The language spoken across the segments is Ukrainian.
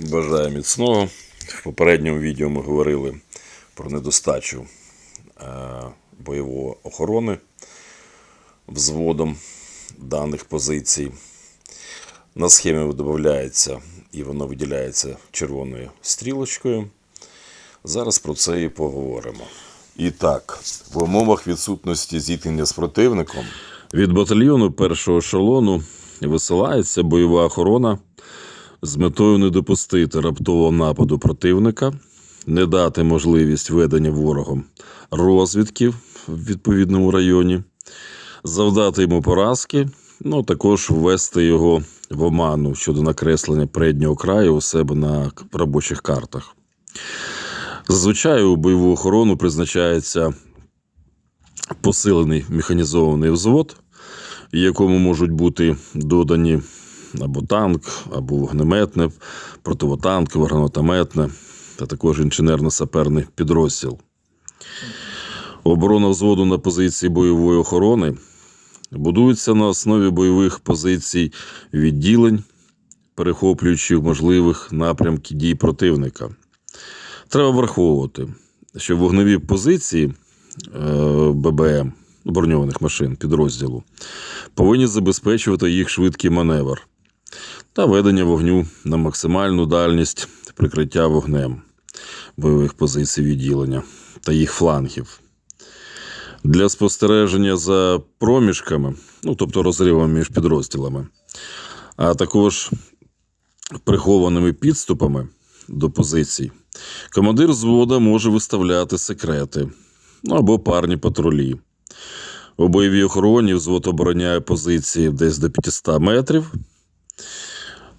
Бажаю міцного. В попередньому відео ми говорили про недостачу е, бойової охорони взводом даних позицій. На схемі додається і воно виділяється червоною стрілочкою. Зараз про це і поговоримо. І так, в умовах відсутності зіткнення з противником від батальйону першого ешелону висилається бойова охорона з метою не допустити раптового нападу противника, не дати можливість ведення ворогом розвідки в відповідному районі, завдати йому поразки, ну також ввести його в оману щодо накреслення переднього краю у себе на робочих картах. Зазвичай у бойову охорону призначається посилений механізований взвод, якому можуть бути додані або танк, або вогнеметне, противотанкове, гранатометне, та також інженерно-саперний підрозділ. Оборона взводу на позиції бойової охорони будується на основі бойових позицій відділень, перехоплюючи можливих напрямків дій противника. Треба враховувати, що вогневі позиції е, ББМ броньованих машин підрозділу повинні забезпечувати їх швидкий маневр та ведення вогню на максимальну дальність прикриття вогнем бойових позицій відділення та їх флангів. Для спостереження за проміжками, ну тобто розривами між підрозділами, а також прихованими підступами до позицій, командир взвода може виставляти секрети ну, або парні патрулі. У бойовій охороні взвод обороняє позиції десь до 500 метрів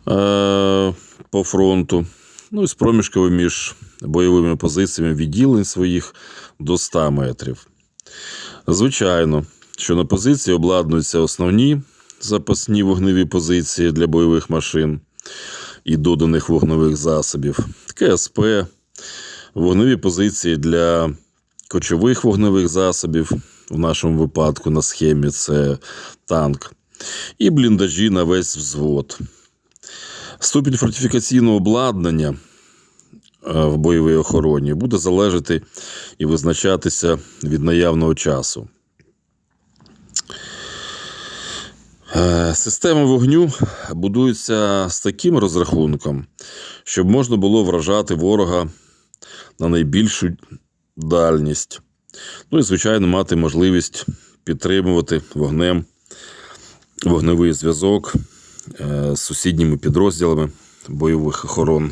е, по фронту. Ну і з проміжками між бойовими позиціями відділень своїх до 100 метрів. Звичайно, що на позиції обладнуються основні запасні вогневі позиції для бойових машин і доданих вогневих засобів, КСП, вогневі позиції для кочових вогневих засобів, в нашому випадку на схемі це танк, і бліндажі на весь взвод. Ступінь фортифікаційного обладнання е, в бойовій охороні буде залежати і визначатися від наявного часу. Е, Система вогню будується з таким розрахунком, щоб можна було вражати ворога на найбільшу дальність. Ну і, звичайно, мати можливість підтримувати вогнем вогневий зв'язок з сусідніми підрозділами бойових охорон.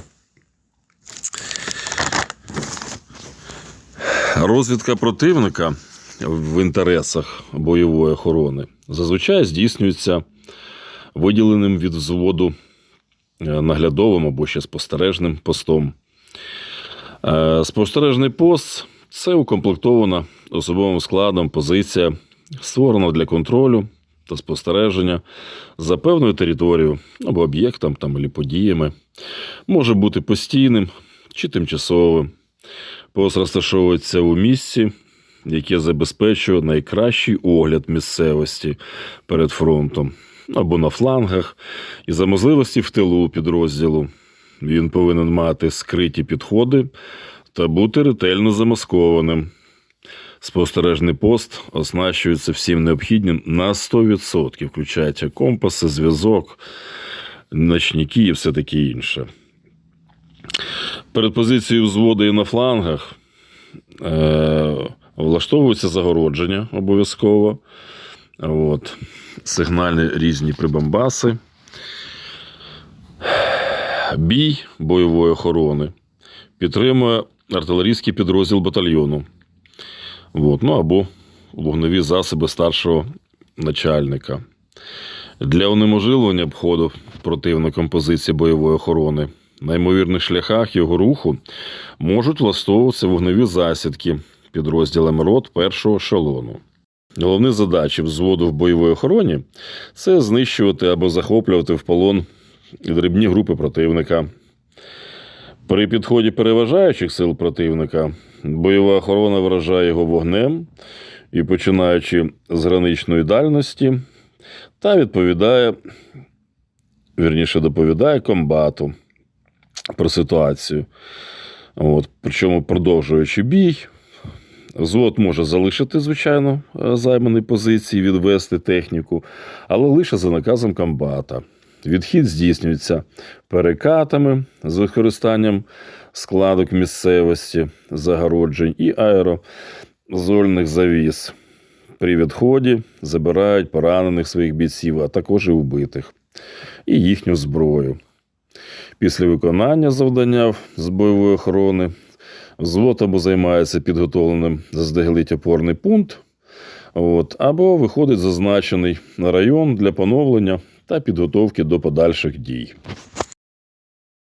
Розвідка противника в інтересах бойової охорони зазвичай здійснюється виділеним від взводу е, наглядовим або ще спостережним постом. Е, Спостережний пост це укомплектована особовим складом позиція, створена для контролю та спостереження за певною територією або об'єктом там, або подіями. Може бути постійним чи тимчасовим. Пост розташовується у місці, яке забезпечує найкращий огляд місцевості перед фронтом або на флангах, і за можливості в тилу підрозділу. Він повинен мати скриті підходи та бути ретельно замаскованим. Спостережний пост оснащується всім необхідним на 100%, включаючи компаси, зв'язок, ночники і все таке інше. Перед позицією взводу і на флангах е, влаштовується загородження обов'язково. От. Сигнальні різні прибамбаси. Бій бойової охорони підтримує артилерійський підрозділ батальйону. От. Ну або вогневі засоби старшого начальника. Для унеможливлення обходу противником позиції бойової охорони на ймовірних шляхах його руху можуть влаштовуватися вогневі засідки підрозділами рот першого ешелону. Головні задачі взводу в бойовій охороні це знищувати або захоплювати в полон дрібні групи противника. При підході переважаючих сил противника бойова охорона вражає його вогнем і починаючи з граничної дальності, та відповідає, вірніше доповідає комбату про ситуацію. От, причому продовжуючи бій, Взвод може залишити, звичайно, е, займані позиції, відвести техніку, але лише за наказом комбата. Відхід здійснюється перекатами з використанням складок місцевості, загороджень і аерозольних завіс. При відході забирають поранених своїх бійців, а також і вбитих, і їхню зброю. Після виконання завдання з бойової охорони взвод або займається підготовленим заздалегідь опорний пункт, от, або виходить зазначений на район для поновлення та підготовки до подальших дій.